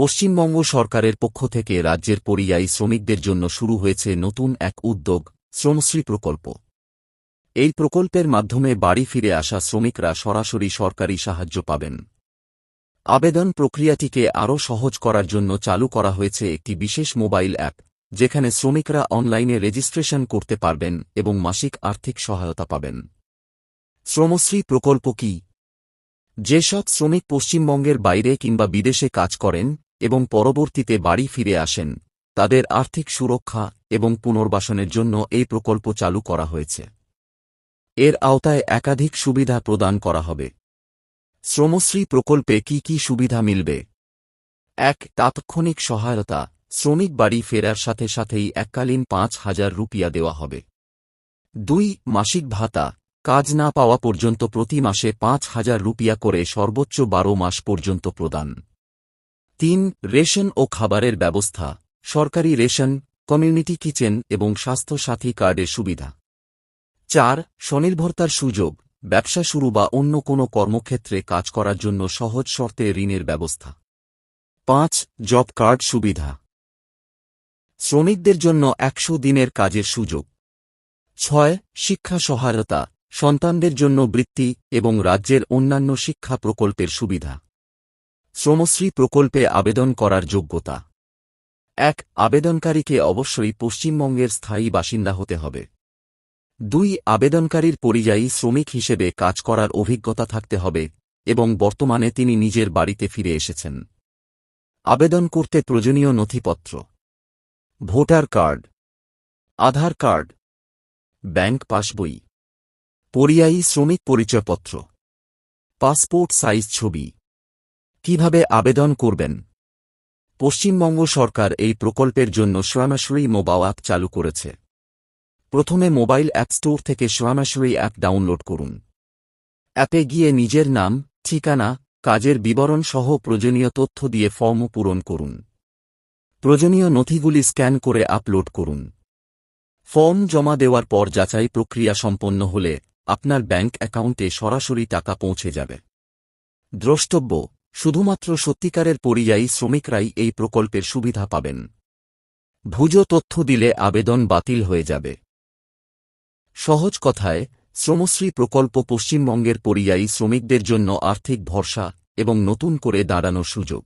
পশ্চিমবঙ্গ সরকারের পক্ষ থেকে রাজ্যের পরিযায়ী শ্রমিকদের জন্য শুরু হয়েছে নতুন এক উদ্যোগ, শ্রমশ্রী প্রকল্প। এই প্রকল্পের মাধ্যমে বাড়ি ফিরে আসা শ্রমিকরা সরাসরি সরকারি সাহায্য পাবেন। আবেদন প্রক্রিয়াটিকে আরও সহজ করার জন্য চালু করা হয়েছে একটি বিশেষ মোবাইল অ্যাপ, যেখানে শ্রমিকরা অনলাইনে রেজিস্ট্রেশন করতে পারবেন এবং মাসিক আর্থিক সহায়তা পাবেন। শ্রমশ্রী প্রকল্প কি? যেসব শ্রমিক পশ্চিমবঙ্গের বাইরে কিংবা বিদেশে কাজ করেন এবং পরবর্তীতে বাড়ি ফিরে আসেন। তাদের আর্থিক সুরক্ষা এবং পুনর্বাসনের জন্য এই প্রকল্প চালু করা হয়েছে। এর আওতায় একাধিক সুবিধা প্রদান করা হবে। শ্রমশ্রী প্রকল্পে কি কি সুবিধা মিলবে? এক, তাৎক্ষণিক সহায়তা। শ্রমিক বাড়ি ফেরার সাথে সাথেই এককালীন পাঁচ হাজার রুপিয়া দেওয়া হবে। দুই, মাসিক ভাতা। কাজ না পাওয়া পর্যন্ত প্রতি মাসে পাঁচ হাজার রুপিয়া করে সর্বোচ্চ বারো মাস পর্যন্ত প্রদান। তিন, রেশন ও খাবারের ব্যবস্থা, সরকারি রেশন, কমিউনিটি কিচেন এবং স্বাস্থ্য সাথী কার্ডের সুবিধা। চার, স্বনির্ভরতার সুযোগ, ব্যবসা শুরু বা অন্য কোনো কর্মক্ষেত্রে কাজ করার জন্য সহজ শর্তে ঋণের ব্যবস্থা। পাঁচ, জব কার্ড সুবিধা। শ্রমিকদের জন্য একশো দিনের কাজের সুযোগ। ছয়, শিক্ষা সহায়তা, সন্তানদের জন্য বৃত্তি এবং রাজ্যের অন্যান্য শিক্ষা প্রকল্পের সুবিধা। শ্রমশ্রী প্রকল্পে আবেদন করার যোগ্যতা। এক, আবেদনকারীকে অবশ্যই পশ্চিমবঙ্গের স্থায়ী বাসিন্দা হতে হবে। দুই, আবেদনকারীর পরিযায়ী শ্রমিক হিসেবে কাজ করার অভিজ্ঞতা থাকতে হবে এবং বর্তমানে তিনি নিজের বাড়িতে ফিরে এসেছেন। আবেদন করতে প্রয়োজনীয় নথিপত্র। Voter card. Aadhaar card. Bank পাসবই। পরিযায়ী শ্রমিক পরিচয়পত্র। পাসপোর্ট সাইজ ছবি। কীভাবে আবেদন করবেন? পশ্চিমবঙ্গ সরকার এই প্রকল্পের জন্য সোয়ামাশুরি মোবাইল অ্যাপ চালু করেছে। প্রথমে মোবাইল অ্যাপ স্টোর থেকে সোয়ামাশুরি অ্যাপ ডাউনলোড করুন। অ্যাপে গিয়ে নিজের নাম, ঠিকানা, কাজের বিবরণ সহ প্রয়োজনীয় তথ্য দিয়ে ফর্ম পূরণ করুন। প্রয়োজনীয় নথিগুলি স্ক্যান করে আপলোড করুন। ফর্ম জমা দেওয়ার পর যাচাই প্রক্রিয়া সম্পন্ন হলে আপনার ব্যাংক অ্যাকাউন্টে সরাসরি টাকা পৌঁছে যাবে। দ্রষ্টব্য শুধুমাত্র সত্যিকারের পরিযায়ী শ্রমিকরাই এই প্রকল্পের সুবিধা পাবেন। ভুজ তথ্য দিলে আবেদন বাতিল হয়ে যাবে। সহজ কথায়, শ্রমশ্রী প্রকল্প পশ্চিমবঙ্গের পরিযায়ী শ্রমিকদের জন্য আর্থিক ভরসা এবং নতুন করে দাঁড়ানোর সুযোগ।